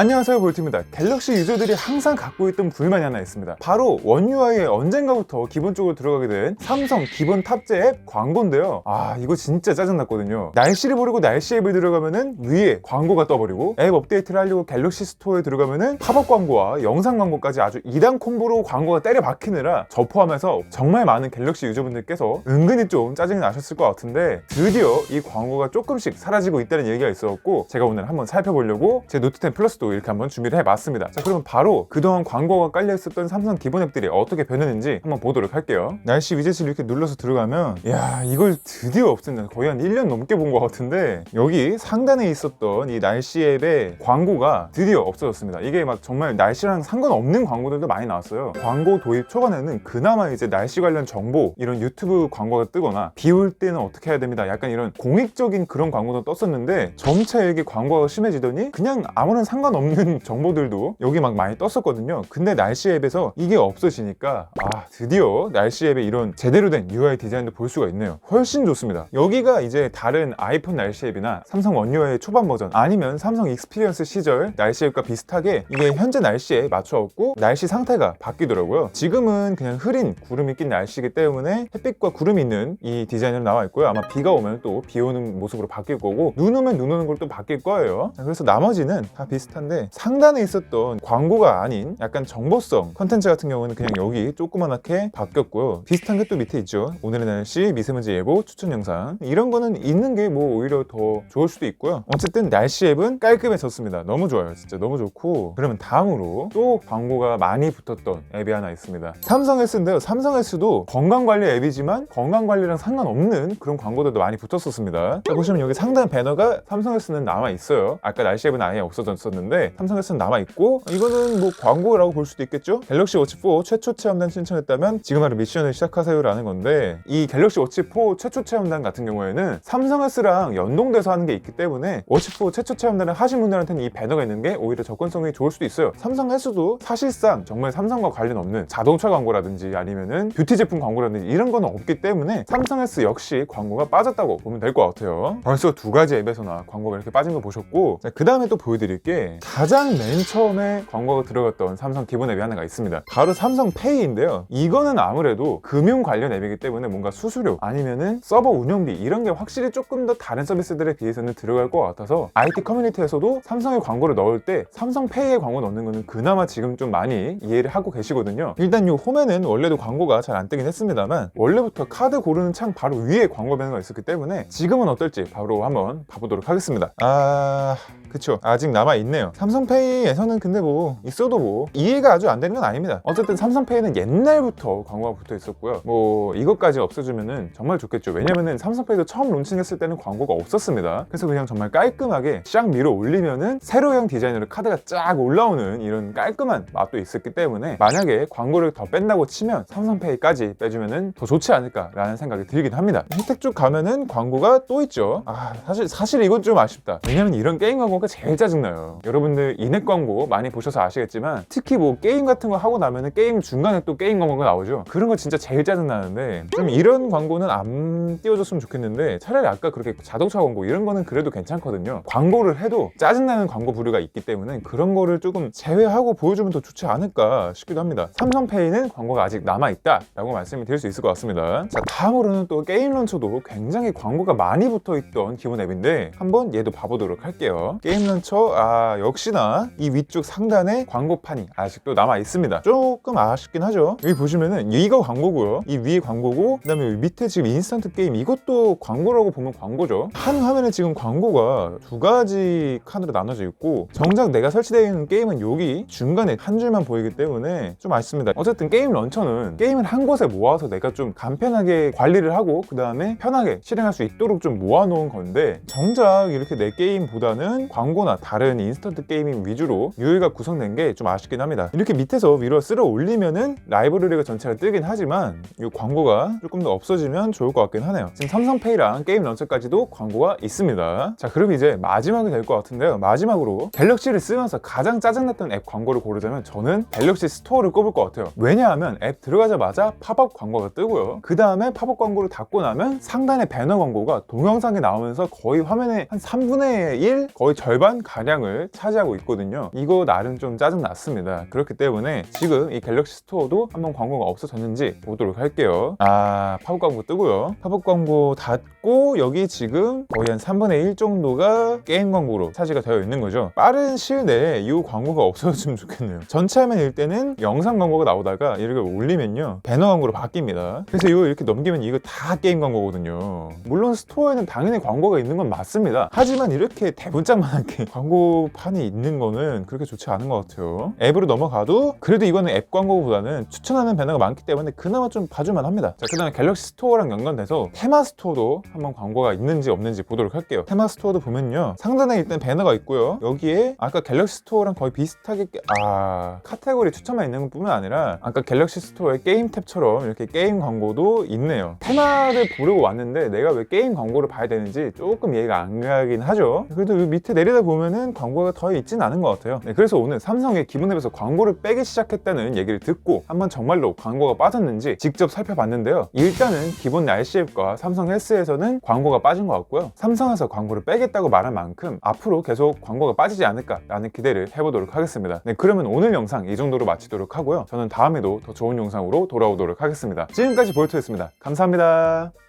안녕하세요 볼트입니다. 갤럭시 유저들이 항상 갖고 있던 불만이 하나 있습니다. 바로 원 UI에 언젠가부터 기본적으로 들어가게 된 삼성 기본 탑재 앱 광고인데요. 아 이거 진짜 짜증났거든요. 날씨를 모르고 날씨 앱을 들어가면은 위에 광고가 떠버리고 앱 업데이트를 하려고 갤럭시 스토어에 들어가면은 팝업 광고와 영상 광고까지 아주 2단 콤보로 광고가 때려 박히느라 저 포함해서 정말 많은 갤럭시 유저분들께서 은근히 좀 짜증이 나셨을 것 같은데 드디어 이 광고가 조금씩 사라지고 있다는 얘기가 있었고 제가 오늘 한번 살펴보려고 제 노트 10 플러스도 이렇게 한번 준비를 해봤습니다. 자 그러면 바로 그동안 광고가 깔려 있었던 삼성 기본 앱들이 어떻게 변했는지 한번 보도록 할게요. 날씨 위젯을 이렇게 눌러서 들어가면 야 이걸 드디어 없앤다. 거의 한 1년 넘게 본 것 같은데 여기 상단에 있었던 이 날씨 앱의 광고가 드디어 없어졌습니다. 이게 막 정말 날씨랑 상관없는 광고들도 많이 나왔어요. 광고 도입 초반에는 그나마 이제 날씨 관련 정보 이런 유튜브 광고가 뜨거나 비 올 때는 어떻게 해야 됩니다. 약간 이런 공익적인 그런 광고도 떴었는데 점차 이게 광고가 심해지더니 그냥 아무런 상관 없는 정보들도 여기 막 많이 떴었거든요. 근데 날씨 앱에서 이게 없어지니까 아 드디어 날씨 앱에 이런 제대로 된 UI 디자인도 볼 수가 있네요. 훨씬 좋습니다. 여기가 이제 다른 아이폰 날씨 앱이나 삼성 원 UI의 초반 버전 아니면 삼성 익스피리언스 시절 날씨 앱과 비슷하게 이게 현재 날씨에 맞춰갖고 날씨 상태가 바뀌더라고요. 지금은 그냥 흐린 구름이 낀 날씨이기 때문에 햇빛과 구름이 있는 이 디자인으로 나와 있고요. 아마 비가 오면 또 비 오는 모습으로 바뀔 거고 눈 오면 눈 오는 걸 또 바뀔 거예요. 그래서 나머지는 다 비슷한 데 상단에 있었던 광고가 아닌 약간 정보성 컨텐츠 같은 경우는 그냥 여기 조그만하게 바뀌었고요. 비슷한 게 또 밑에 있죠. 오늘의 날씨 미세먼지 예보 추천 영상. 이런 거는 있는 게 뭐 오히려 더 좋을 수도 있고요. 어쨌든 날씨 앱은 깔끔해졌습니다. 너무 좋아요. 진짜 너무 좋고. 그러면 다음으로 또 광고가 많이 붙었던 앱이 하나 있습니다. 삼성 S인데요. 삼성 S도 건강관리 앱이지만 건강관리랑 상관없는 그런 광고들도 많이 붙었었습니다. 자, 보시면 여기 상단 배너가 삼성 S는 남아 있어요. 아까 날씨 앱은 아예 없어졌었는데 삼성 S는 남아 있고 이거는 뭐 광고라고 볼 수도 있겠죠? 갤럭시 워치 4 최초 체험단 신청했다면 지금 바로 미션을 시작하세요라는 건데 이 갤럭시 워치 4 최초 체험단 같은 경우에는 삼성 S랑 연동돼서 하는 게 있기 때문에 워치 4 최초 체험단을 하신 분들한테는 이 배너가 있는 게 오히려 접근성이 좋을 수도 있어요. 삼성 S도 사실상 정말 삼성과 관련 없는 자동차 광고라든지 아니면은 뷰티 제품 광고라든지 이런 거는 없기 때문에 삼성 S 역시 광고가 빠졌다고 보면 될 것 같아요. 벌써 두 가지 앱에서나 광고가 이렇게 빠진 거 보셨고 그 다음에 또 보여드릴 게 가장 맨 처음에 광고가 들어갔던 삼성 기본 앱이 하나가 있습니다. 바로 삼성 페이인데요. 이거는 아무래도 금융 관련 앱이기 때문에 뭔가 수수료 아니면은 서버 운영비 이런 게 확실히 조금 더 다른 서비스들에 비해서는 들어갈 것 같아서 IT 커뮤니티에서도 삼성의 광고를 넣을 때 삼성 페이에 광고 넣는 거는 그나마 지금 좀 많이 이해를 하고 계시거든요. 일단 이 홈에는 원래도 광고가 잘 안 뜨긴 했습니다만 원래부터 카드 고르는 창 바로 위에 광고 배너가 있었기 때문에 지금은 어떨지 바로 한번 봐보도록 하겠습니다. 아... 그쵸. 아직 남아있네 요. 삼성페이에서는 근데 뭐 있어도 뭐 이해가 아주 안 되는 건 아닙니다. 어쨌든 삼성페이는 옛날부터 광고가 붙어 있었고요. 뭐 이것까지 없애주면은 정말 좋겠죠. 왜냐면은 삼성페이도 처음 론칭했을 때는 광고가 없었습니다. 그래서 그냥 정말 깔끔하게 쫙 밀어 올리면은 세로형 디자인으로 카드가 쫙 올라오는 이런 깔끔한 맛도 있었기 때문에 만약에 광고를 더 뺀다고 치면 삼성페이까지 빼주면은 더 좋지 않을까라는 생각이 들긴 합니다. 혜택 쪽 가면은 광고가 또 있죠. 아 사실 사실 이건 좀 아쉽다. 왜냐면 이런 게임 광고가 제일 짜증나요 들 인앱 광고 많이 보셔서 아시겠지만 특히 뭐 게임 같은 거 하고 나면은 게임 중간에 또 게임 광고가 나오죠. 그런 거 진짜 제일 짜증나는데 좀 이런 광고는 안 띄워줬으면 좋겠는데 차라리 아까 그렇게 자동차 광고 이런 거는 그래도 괜찮거든요. 광고를 해도 짜증나는 광고 부류가 있기 때문에 그런 거를 조금 제외하고 보여주면 더 좋지 않을까 싶기도 합니다. 삼성페이는 광고가 아직 남아있다 라고 말씀을 드릴 수 있을 것 같습니다. 자 다음으로는 또 게임 런처도 굉장히 광고가 많이 붙어있던 기본 앱인데 한번 얘도 봐보도록 할게요. 게임 런처 아 역시나 이 위쪽 상단에 광고판이 아직도 남아 있습니다. 조금 아쉽긴 하죠. 여기 보시면은 이거 광고고요. 이 위에 광고고 그 다음에 밑에 지금 인스턴트 게임 이것도 광고라고 보면 광고죠. 한 화면에 지금 광고가 두 가지 칸으로 나눠져 있고 정작 내가 설치되어 있는 게임은 여기 중간에 한 줄만 보이기 때문에 좀 아쉽습니다. 어쨌든 게임 런처는 게임을 한 곳에 모아서 내가 좀 간편하게 관리를 하고 그 다음에 편하게 실행할 수 있도록 좀 모아놓은 건데 정작 이렇게 내 게임보다는 광고나 다른 인스턴트 게이밍 위주로 UI가 구성된 게 좀 아쉽긴 합니다. 이렇게 밑에서 위로 쓸어 올리면은 라이브러리가 전체가 뜨긴 하지만 이 광고가 조금 더 없어지면 좋을 것 같긴 하네요. 지금 삼성페이랑 게임 런처까지도 광고가 있습니다. 자 그럼 이제 마지막이 될 것 같은데요. 마지막으로 갤럭시를 쓰면서 가장 짜증났던 앱 광고를 고르자면 저는 갤럭시 스토어를 꼽을 것 같아요. 왜냐하면 앱 들어가자마자 팝업 광고가 뜨고요. 그 다음에 팝업 광고를 닫고 나면 상단에 배너 광고가 동영상에 나오면서 거의 화면의 한 3분의 1 거의 절반 가량을 차 지하고 있거든요. 이거 나름 좀 짜증 났습니다. 그렇기 때문에 지금 이 갤럭시 스토어도 한번 광고가 없어졌는지 보도록 할게요. 아, 팝업 광고 뜨고요. 팝업 광고 닫고 여기 지금 거의 한 3분의 1 정도가 게임 광고로 차지가 되어 있는 거죠. 빠른 시일 내에 이 광고가 없어졌으면 좋겠네요. 전체 화면 일 때는 영상 광고가 나오다가 이렇게 올리면요. 배너 광고로 바뀝니다. 그래서 이거 이렇게 넘기면 이거 다 게임 광고거든요. 물론 스토어에는 당연히 광고가 있는 건 맞습니다. 하지만 이렇게 대문짝만하게 광고 판이 있는 거는 그렇게 좋지 않은 것 같아요. 앱으로 넘어가도 그래도 이거는 앱 광고보다는 추천하는 배너가 많기 때문에 그나마 좀 봐줄만 합니다. 자, 그 다음에 갤럭시 스토어랑 연관돼서 테마 스토어도 한번 광고가 있는지 없는지 보도록 할게요. 테마 스토어도 보면요. 상단에 일단 배너가 있고요. 여기에 아까 갤럭시 스토어랑 거의 비슷하게 깨- 아 카테고리 추천만 있는 것 뿐만 아니라 아까 갤럭시 스토어의 게임 탭처럼 이렇게 게임 광고도 있네요. 테마를 보려고 왔는데 내가 왜 게임 광고를 봐야 되는지 조금 이해가 안 가긴 하죠. 그래도 이 밑에 내리다 보면은 광고가 더 있진 않은 것 같아요. 네, 그래서 오늘 삼성의 기본 앱에서 광고를 빼기 시작했다는 얘기를 듣고 한번 정말로 광고가 빠졌는지 직접 살펴봤는데요. 일단은 기본 날씨 앱과 삼성 헬스에서는 광고가 빠진 것 같고요. 삼성에서 광고를 빼겠다고 말한 만큼 앞으로 계속 광고가 빠지지 않을까 라는 기대를 해보도록 하겠습니다. 네, 그러면 오늘 영상 이 정도로 마치도록 하고요. 저는 다음에도 더 좋은 영상으로 돌아오도록 하겠습니다. 지금까지 볼트였습니다. 감사합니다.